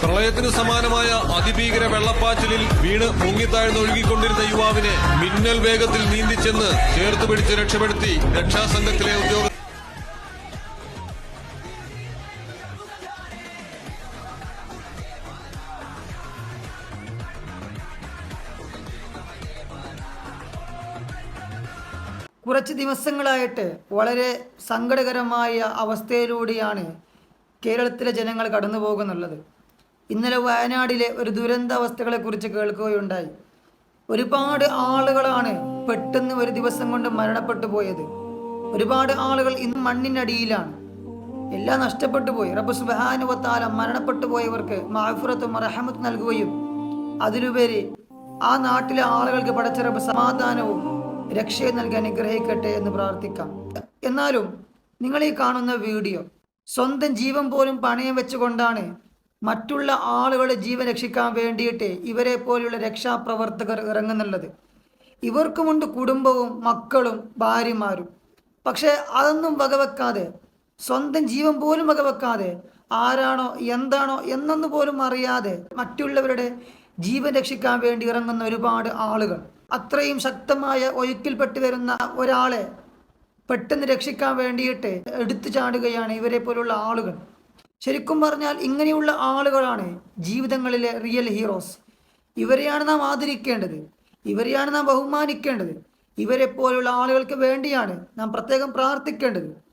പ്രളയത്തിന് സമാനമായ അതിഭീകര വെള്ളപ്പാച്ചിലിൽ വീണ് മുങ്ങിത്താഴ്ന്നൊഴുകിക്കൊണ്ടിരുന്ന യുവാവിനെ മിന്നൽ വേഗത്തിൽ നീന്തിച്ചെന്ന് ചേർത്ത് പിടിച്ച് രക്ഷപ്പെടുത്തി രക്ഷാസംഘത്തിലെ ഉദ്യോഗസ്ഥർ കുറച്ച് ദിവസങ്ങളായിട്ട് വളരെ സങ്കടകരമായ അവസ്ഥയിലൂടെയാണ് കേരളത്തിലെ ജനങ്ങൾ കടന്നു പോകുന്നുള്ളത് ഇന്നലെ വയനാടിലെ ഒരു ദുരന്താവസ്ഥകളെക്കുറിച്ച് കേൾക്കുകയുണ്ടായി. ഒരുപാട് ആളുകളാണ് പെട്ടെന്ന് ഒരു ദിവസം കൊണ്ട് മരണപ്പെട്ടു പോയത്. ഒരുപാട് ആളുകൾ ഇന്ന് മണ്ണിനടിയിലാണ്. എല്ലാം നഷ്ടപ്പെട്ടു പോയി. റബ്ബ് സുബാനുവത്താല മരണപ്പെട്ടു പോയവർക്ക് മാഫുറത്തും റഹമത്ത് നൽകുകയും അതിലുപരി ആ നാട്ടിലെ ആളുകൾക്ക് പടച്ച റബ്ബ് സമാധാനവും രക്ഷയും നൽകി അനുഗ്രഹിക്കട്ടെ എന്ന് പ്രാർത്ഥിക്കാം. എന്നാലും നിങ്ങൾ ഈ കാണുന്ന വീഡിയോ സ്വന്തം ജീവൻ പോലും പണയം വെച്ചുകൊണ്ടാണ് മറ്റുള്ള ആളുകളുടെ ജീവൻ രക്ഷിക്കാൻ വേണ്ടിയിട്ട് ഇവരെ പോലെയുള്ള രക്ഷാപ്രവർത്തകർ ഇറങ്ങുന്നുള്ളത്. ഇവർക്കുമുണ്ട് കുടുംബവും മക്കളും ഭാര്യമാരും. പക്ഷേ അതൊന്നും വകവെക്കാതെ സ്വന്തം ജീവൻ പോലും വകവെക്കാതെ ആരാണോ എന്താണോ എന്നൊന്നു പോലും അറിയാതെ മറ്റുള്ളവരുടെ ജീവൻ രക്ഷിക്കാൻ വേണ്ടി ഇറങ്ങുന്ന ഒരുപാട് ആളുകൾ. അത്രയും ശക്തമായ ഒഴുക്കിൽപ്പെട്ട് വരുന്ന ഒരാളെ പെട്ടെന്ന് രക്ഷിക്കാൻ വേണ്ടിയിട്ട് എടുത്തു ചാടുകയാണ് ഇവരെ പോലുള്ള ആളുകൾ. ശരിക്കും പറഞ്ഞാൽ ഇങ്ങനെയുള്ള ആളുകളാണ് ജീവിതങ്ങളിലെ റിയൽ ഹീറോസ് ഇവരെയാണ് നാം ആദരിക്കേണ്ടത്. ഇവരെയാണ് നാം ബഹുമാനിക്കേണ്ടത്. ഇവരെ പോലുള്ള ആളുകൾക്ക് വേണ്ടിയാണ് നാം പ്രത്യേകം പ്രാർത്ഥിക്കേണ്ടത്.